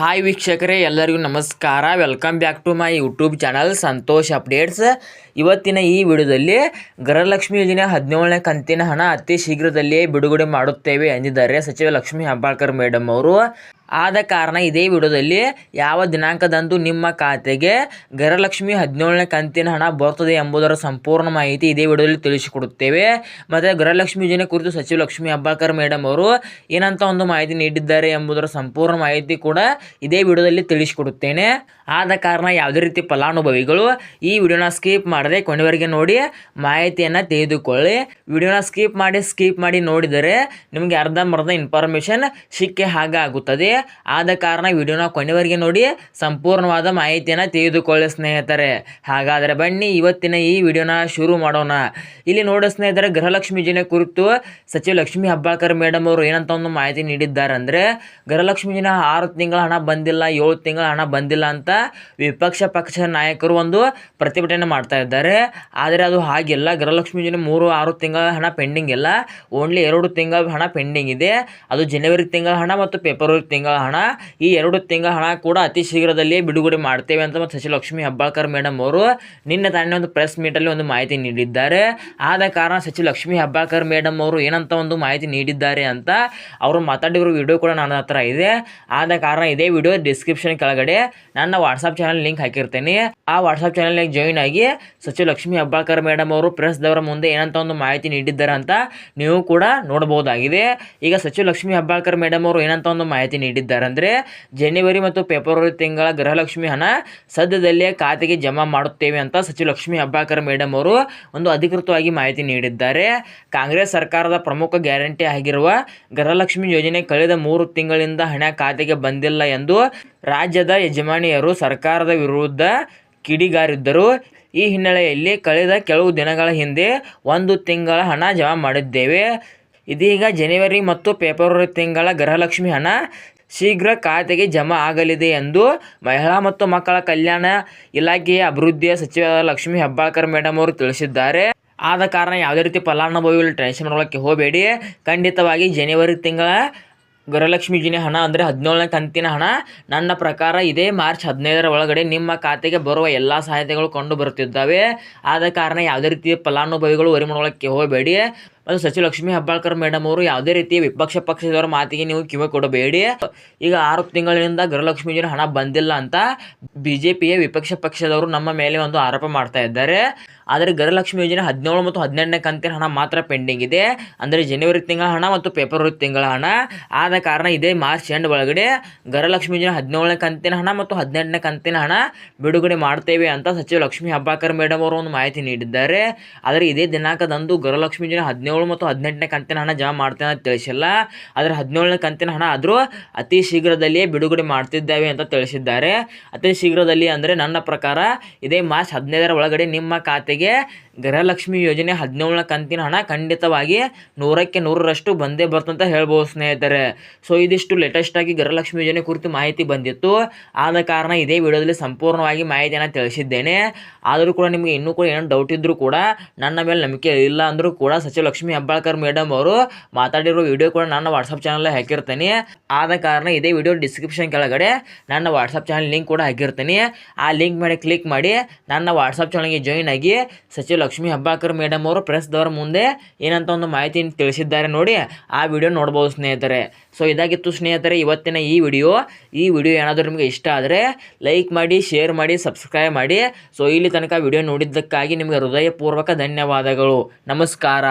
Hi ವೀಕ್ಷಕರೇ, ಎಲ್ಲರಿಗೂ ನಮಸ್ಕಾರ. Welcome back to my YouTube channel Santosh updates ಇವತ್ತಿನ ಈ ವಿಡಿಯೋದಲ್ಲಿ ಗೃಹಲಕ್ಷ್ಮಿ ಯೋಜನೆ ಹದಿನೇಳನೇ ಕಂತಿನ ಹಣ ಅತಿ ಶೀಘ್ರದಲ್ಲಿಯೇ ಬಿಡುಗಡೆ ಮಾಡುತ್ತೇವೆ ಎಂದಿದ್ದಾರೆ ಸಚಿವ ಲಕ್ಷ್ಮೀ ಹೆಬ್ಬಾಳ್ಕರ್ ಮೇಡಮ್ ಅವರು. ಆದ ಕಾರಣ ಇದೇ ವಿಡಿಯೋದಲ್ಲಿ ಯಾವ ದಿನಾಂಕದಂದು ನಿಮ್ಮ ಖಾತೆಗೆ ಗರಲಕ್ಷ್ಮಿ ಹದಿನೇಳನೇ ಕಂತಿನ ಹಣ ಬರ್ತದೆ ಎಂಬುದರ ಸಂಪೂರ್ಣ ಮಾಹಿತಿ ಇದೇ ವಿಡಿಯೋದಲ್ಲಿ ತಿಳಿಸಿಕೊಡುತ್ತೇವೆ. ಮತ್ತು ಗೃಹಲಕ್ಷ್ಮಿ ಯೋಜನೆ ಕುರಿತು ಸಚಿವ ಲಕ್ಷ್ಮಿ ಅಬ್ಬಾಕರ್ ಮೇಡಮ್ ಅವರು ಏನಂತ ಒಂದು ಮಾಹಿತಿ ನೀಡಿದ್ದಾರೆ ಎಂಬುದರ ಸಂಪೂರ್ಣ ಮಾಹಿತಿ ಕೂಡ ಇದೇ ವಿಡಿಯೋದಲ್ಲಿ ತಿಳಿಸಿಕೊಡುತ್ತೇನೆ. ಆದ ಕಾರಣ ಯಾವುದೇ ರೀತಿ ಫಲಾನುಭವಿಗಳು ಈ ವಿಡಿಯೋನ ಸ್ಕಿಪ್ ಮಾಡದೆ ಕೊನೆವರೆಗೆ ನೋಡಿ ಮಾಹಿತಿಯನ್ನು ತೆಗೆದುಕೊಳ್ಳಿ. ವಿಡಿಯೋನ ಸ್ಕಿಪ್ ಮಾಡಿ ಸ್ಕಿಪ್ ಮಾಡಿ ನೋಡಿದರೆ ನಿಮಗೆ ಅರ್ಧಂಬರ್ಧ ಇನ್ಫಾರ್ಮೇಷನ್ ಸಿಕ್ಕೇ ಹಾಗೆ ಆಗುತ್ತದೆ. ಆದ ಕಾರಣ ವಿಡಿಯೋನ ಕೊನೆವರೆಗೆ ನೋಡಿ, ಸಂಪೂರ್ಣವಾದ ಮಾಹಿತಿಯನ್ನು ತೆಗೆದುಕೊಳ್ಳಿ ಸ್ನೇಹಿತರೆ. ಹಾಗಾದರೆ ಬನ್ನಿ, ಇವತ್ತಿನ ಈ ವಿಡಿಯೋನ ಶುರು ಮಾಡೋಣ. ಇಲ್ಲಿ ನೋಡಿ ಸ್ನೇಹಿತರೆ, ಗೃಹಲಕ್ಷ್ಮಿ ಯೋಜನೆ ಕುರಿತು ಸಚಿವ ಲಕ್ಷ್ಮಿ ಹಬ್ಬಾಳ್ಕರ್ ಮೇಡಮ್ ಅವರು ಏನಂತ ಒಂದು ಮಾಹಿತಿ ನೀಡಿದ್ದಾರೆ ಅಂದರೆ ಗೃಹಲಕ್ಷ್ಮಿ ಯೋಜನೆ ಆರು ತಿಂಗಳ ಹಣ ಬಂದಿಲ್ಲ, ಏಳು ತಿಂಗಳ ಹಣ ಬಂದಿಲ್ಲ ಅಂತ ವಿಪಕ್ಷ ಪಕ್ಷ ನಾಯಕರು ಒಂದು ಪ್ರತಿಭಟನೆ ಮಾಡ್ತಾ ಇದ್ದಾರೆ. ಆದರೆ ಅದು ಹಾಗಿಲ್ಲ. ಗೃಹಲಕ್ಷ್ಮಿ ಯೋಜನೆ ಮೂರು, ಆರು ತಿಂಗಳ ಹಣ ಪೆಂಡಿಂಗ್ ಇಲ್ಲ. ಓನ್ಲಿ ಎರಡು ತಿಂಗಳ ಹಣ ಪೆಂಡಿಂಗ್ ಇದೆ. ಅದು ಜನವರಿ ತಿಂಗಳ ಹಣ ಮತ್ತು ಫೆಬ್ರವರಿ ತಿಂಗಳ ಹಣ, ಈ ಎರಡು ತಿಂಗಳ ಹಣ ಕೂಡ ಅತಿ ಶೀಘ್ರದಲ್ಲಿ ಬಿಡುಗಡೆ ಮಾಡ್ತೇವೆ ಅಂತ ಮತ್ತು ಸಚಿವಲಕ್ಷ್ಮಿ ಹೆಬ್ಬಾಳ್ಕರ್ ಮೇಡಮ್ ಅವರು ನಿನ್ನೆ ತಾನೇ ಒಂದು ಪ್ರೆಸ್ ಮೀಟಲ್ಲಿ ಒಂದು ಮಾಹಿತಿ ನೀಡಿದ್ದಾರೆ. ಆದ ಕಾರಣ ಸಚಿವ ಲಕ್ಷ್ಮಿ ಹೆಬ್ಬಾಳ್ಕರ್ ಮೇಡಮ್ ಅವರು ಏನಂತ ಒಂದು ಮಾಹಿತಿ ನೀಡಿದ್ದಾರೆ ಅಂತ ಅವರು ಮಾತಾಡಿರೋ ವಿಡಿಯೋ ಕೂಡ ನನ್ನ ಹತ್ರ ಇದೆ. ಆದ ಕಾರಣ ಇದೇ ವಿಡಿಯೋ ಡಿಸ್ಕ್ರಿಪ್ಷನ್ ಕೆಳಗಡೆ ನನ್ನ ವಾಟ್ಸಪ್ ಚಾನಲ್ ಲಿಂಕ್ ಹಾಕಿರ್ತೇನೆ. ಆ ವಾಟ್ಸಪ್ ಚಾನಲ್ಗೆ ಜಾಯಿನ್ ಆಗಿ ಸಚಿವ ಲಕ್ಷ್ಮಿ ಹೆಬ್ಬಾಳ್ಕರ್ ಮೇಡಮ್ ಅವರು ಪ್ರೆಸ್ದವರ ಮುಂದೆ ಏನಂತ ಒಂದು ಮಾಹಿತಿ ನೀಡಿದ್ದಾರೆ ಅಂತ ನೀವು ಕೂಡ ನೋಡಬಹುದಾಗಿದೆ. ಈಗ ಸಚಿವ ಲಕ್ಷ್ಮಿ ಹೆಬ್ಬಾಳ್ಕರ್ ಮೇಡಮ್ ಅವರು ಏನಂತ ಒಂದು ಮಾಹಿತಿ ನೀಡಿದ್ದಾರೆ. ಅಂದರೆ ಜನವರಿ ಮತ್ತು ಫೆಬ್ರವರಿ ತಿಂಗಳ ಗೃಹಲಕ್ಷ್ಮಿ ಹಣ ಸದ್ಯದಲ್ಲೇ ಖಾತೆಗೆ ಜಮಾ ಮಾಡುತ್ತೇವೆ ಅಂತ ಸಚಿವ ಲಕ್ಷ್ಮಿ ಅಬ್ಬಾಕರ್ ಮೇಡಮ್ ಅವರು ಒಂದು ಅಧಿಕೃತವಾಗಿ ಮಾಹಿತಿ ನೀಡಿದ್ದಾರೆ. ಕಾಂಗ್ರೆಸ್ ಸರ್ಕಾರದ ಪ್ರಮುಖ ಗ್ಯಾರಂಟಿ ಆಗಿರುವ ಗೃಹಲಕ್ಷ್ಮಿ ಯೋಜನೆ ಕಳೆದ ಮೂರು ತಿಂಗಳಿಂದ ಹಣ ಖಾತೆಗೆ ಬಂದಿಲ್ಲ ಎಂದು ರಾಜ್ಯದ ಯಜಮಾನಿಯರು ಸರ್ಕಾರದ ವಿರುದ್ಧ ಕಿಡಿಗಾರಿದ್ದರು. ಈ ಹಿನ್ನೆಲೆಯಲ್ಲಿ ಕಳೆದ ಕೆಲವು ದಿನಗಳ ಹಿಂದೆ ಒಂದು ತಿಂಗಳ ಹಣ ಜಮಾ ಮಾಡಿದ್ದೇವೆ. ಇದೀಗ ಜನವರಿ ಮತ್ತು ಫೆಬ್ರವರಿ ತಿಂಗಳ ಗೃಹಲಕ್ಷ್ಮಿ ಹಣ ಶೀಘ್ರ ಖಾತೆಗೆ ಜಮಾ ಆಗಲಿದೆ ಎಂದು ಮಹಿಳಾ ಮತ್ತು ಮಕ್ಕಳ ಕಲ್ಯಾಣ ಇಲಾಖೆಯ ಅಭಿವೃದ್ಧಿಯ ಸಚಿವ ಲಕ್ಷ್ಮಿ ಹೆಬ್ಬಾಳ್ಕರ್ ಮೇಡಮ್ ಅವರು ತಿಳಿಸಿದ್ದಾರೆ. ಆದ ಕಾರಣ ಯಾವುದೇ ರೀತಿ ಫಲಾನುಭವಿಗಳು ಟೆನ್ಷನ್ ಮಾಡೋಕ್ಕೆ ಹೋಗಬೇಡಿ. ಖಂಡಿತವಾಗಿ ಜನವರಿ ತಿಂಗಳ ಗೃಹಲಕ್ಷ್ಮಿ ಯೋಜನೆ ಹಣ ಅಂದರೆ ಹದಿನೇಳನೇ ಕಂತಿನ ಹಣ. ನನ್ನ ಪ್ರಕಾರ ಇದೇ ಮಾರ್ಚ್ ಹದಿನೈದರ ಒಳಗಡೆ ನಿಮ್ಮ ಖಾತೆಗೆ ಬರುವ ಎಲ್ಲ ಸಹಾಯತೆಗಳು ಕಂಡು ಬರುತ್ತಿದ್ದಾವೆ. ಆದ ಕಾರಣ ಯಾವುದೇ ರೀತಿಯ ಫಲಾನುಭವಿಗಳು ವರಿ ಮಾಡೋಕ್ಕೆ ಹೋಗಬೇಡಿ. ಮತ್ತು ಸಚಿವ ಲಕ್ಷ್ಮೀ ಹೆಬ್ಬಾಳ್ಕರ್ ಮೇಡಮ್ ಅವರು ಯಾವುದೇ ರೀತಿಯ ವಿಪಕ್ಷ ಪಕ್ಷದವರ ಮಾತಿಗೆ ನೀವು ಕಿವಿ ಕೊಡಬೇಡಿ. ಈಗ ಆರು ತಿಂಗಳಿನಿಂದ ಗೃಹಲಕ್ಷ್ಮಿ ಹಣ ಬಂದಿಲ್ಲ ಅಂತ ಬಿಜೆಪಿಯ ವಿಪಕ್ಷ ಪಕ್ಷದವರು ನಮ್ಮ ಮೇಲೆ ಒಂದು ಆರೋಪ ಮಾಡ್ತಾ ಇದ್ದಾರೆ. ಆದರೆ ಗೃಹಲಕ್ಷ್ಮಿ ಯೋಜನೆ ಹದಿನೇಳು ಮತ್ತು ಹದಿನೆಂಟನೇ ಕಂತಿನ ಹಣ ಮಾತ್ರ ಪೆಂಡಿಂಗ್ ಇದೆ. ಅಂದರೆ ಜನವರಿ ತಿಂಗಳ ಹಣ ಮತ್ತು ಫೆಬ್ರವರಿ ತಿಂಗಳ ಹಣ. ಆದ ಕಾರಣ ಇದೇ ಮಾರ್ಚ್ ಎಂಡ್ ಒಳಗಡೆ ಗೃಹಲಕ್ಷ್ಮಿ ಯೋಜನೆ ಹದಿನೇಳನೇ ಕಂತಿನ ಹಣ ಮತ್ತು ಹದಿನೆಂಟನೇ ಕಂತಿನ ಹಣ ಬಿಡುಗಡೆ ಮಾಡ್ತೇವೆ ಅಂತ ಸಚಿವ ಲಕ್ಷ್ಮೀ ಹೆಬ್ಬಾಳ್ಕರ್ ಮೇಡಮ್ ಅವರು ಒಂದು ಮಾಹಿತಿ ನೀಡಿದ್ದಾರೆ. ಆದರೆ ಇದೇ ದಿನಾಂಕದಂದು ಗೃಹಲಕ್ಷ್ಮಿ ಯೋಜನೆ ಹದಿನೇಳು ಮತ್ತು ಹದಿನೆಂಟನೇ ಕಂತಿನ ಹಣ ಜಮಾ ಮಾಡ್ತೇನೆ ಅಂತ ತಿಳಿಸಿಲ್ಲ. ಆದರೆ ಹದಿನೇಳನೇ ಕಂತಿನ ಹಣ ಆದರೂ ಅತಿ ಶೀಘ್ರದಲ್ಲಿಯೇ ಬಿಡುಗಡೆ ಮಾಡ್ತಿದ್ದೇವೆ ಅಂತ ತಿಳಿಸಿದ್ದಾರೆ. ಅತಿ ಶೀಘ್ರದಲ್ಲಿ ಅಂದರೆ ನನ್ನ ಪ್ರಕಾರ ಇದೇ ಮಾರ್ಚ್ ಹದಿನೈದರ ಒಳಗಡೆ ನಿಮ್ಮ ಖಾತೆಗೆ ಗೃಹಲಕ್ಷ್ಮಿ ಯೋಜನೆ ಹದಿನೇಳನ ಕಂತಿನ ಹಣ ಖಂಡಿತವಾಗಿ ನೂರಕ್ಕೆ ನೂರರಷ್ಟು ಬಂದೇ ಬರ್ತಂತ ಹೇಳ್ಬೋದು ಸ್ನೇಹಿತರೆ. ಸೊ ಇದಿಷ್ಟು ಲೇಟೆಸ್ಟಾಗಿ ಗೃಹಲಕ್ಷ್ಮಿ ಯೋಜನೆ ಕುರಿತು ಮಾಹಿತಿ ಬಂದಿತ್ತು. ಆದ ಕಾರಣ ಇದೇ ವಿಡಿಯೋದಲ್ಲಿ ಸಂಪೂರ್ಣವಾಗಿ ಮಾಹಿತಿಯನ್ನು ತಿಳಿಸಿದ್ದೇನೆ. ಆದರೂ ಕೂಡ ನಿಮಗೆ ಇನ್ನೂ ಕೂಡ ಏನೋ ಡೌಟ್ ಇದ್ದರೂ ಕೂಡ ನನ್ನ ಮೇಲೆ ನಂಬಿಕೆ ಇಲ್ಲ ಅಂದರೂ ಕೂಡ ಸಚಿವ ಲಕ್ಷ್ಮಿ ಹೆಬ್ಬಾಳ್ಕರ್ ಮೇಡಮ್ ಅವರು ಮಾತಾಡಿರೋ ವಿಡಿಯೋ ಕೂಡ ನನ್ನ ವಾಟ್ಸಪ್ ಚಾನಲ್ ಹಾಕಿರ್ತೀನಿ. ಆದ ಕಾರಣ ಇದೇ ವಿಡಿಯೋ ಡಿಸ್ಕ್ರಿಪ್ಷನ್ ಕೆಳಗಡೆ ನನ್ನ ವಾಟ್ಸಪ್ ಚಾನಲ್ ಲಿಂಕ್ ಕೂಡ ಹಾಕಿರ್ತೀನಿ. ಆ ಲಿಂಕ್ ಮೇಲೆ ಕ್ಲಿಕ್ ಮಾಡಿ ನನ್ನ ವಾಟ್ಸಪ್ ಚಾನಲ್ಗೆ ಜಾಯಿನ್ ಆಗಿ ಸಚಿವ ಲಕ್ಷ್ಮೀ ಹಬ್ಬಾಕರ್ ಮೇಡಮ್ ಅವರು ಪ್ರೆಸ್ದವರ ಮುಂದೆ ಏನಂತ ಒಂದು ಮಾಹಿತಿ ತಿಳಿಸಿದ್ದಾರೆ ನೋಡಿ, ಆ ವಿಡಿಯೋ ನೋಡ್ಬೋದು ಸ್ನೇಹಿತರೆ. ಸೊ ಇದಾಗಿತ್ತು ಸ್ನೇಹಿತರೆ, ಇವತ್ತಿನ ಈ ವಿಡಿಯೋ ಈ ವಿಡಿಯೋ ಏನಾದರೂ ನಿಮಗೆ ಇಷ್ಟ ಆದರೆ ಲೈಕ್ ಮಾಡಿ ಶೇರ್ ಮಾಡಿ ಸಬ್ಸ್ಕ್ರೈಬ್ ಮಾಡಿ. ಸೊ ಇಲ್ಲಿ ತನಕ ವಿಡಿಯೋ ನೋಡಿದ್ದಕ್ಕಾಗಿ ನಿಮಗೆ ಹೃದಯಪೂರ್ವಕ ಧನ್ಯವಾದಗಳು. ನಮಸ್ಕಾರ.